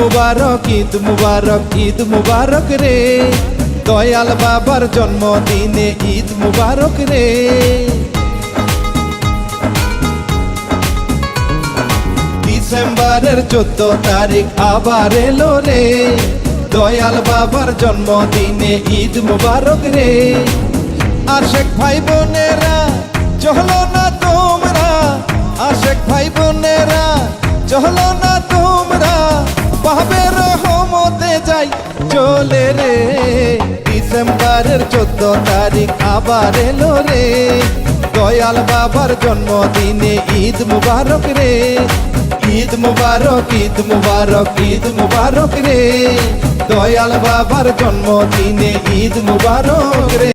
মুবারক, ঈদ মুবারক ঈদ মুবারক রে। দয়াল বাবার জন্মদিনে ঈদ মুবারক রে। ডিসেম্বরের চোদ্দ তারিখ আবার এলো রে। দয়াল বাবার জন্মদিনে ঈদ মুবারক রে। আশেক ভাই বোনেরা চহলো না তোমরা। আশেক ভাই বোনেরা চহলো না তোমরা। পাবে রহমতে যাই, চলে রে। ডিসেম্বরের চোদ্দ তারিখ আবার এলো রে। দয়াল বাবার জন্মদিনে ঈদ মুবারক রে। ঈদ মুবারক ঈদ মুবারক ঈদ মুবারক রে। দয়াল বাবার জন্মদিনে ঈদ মুবারক রে।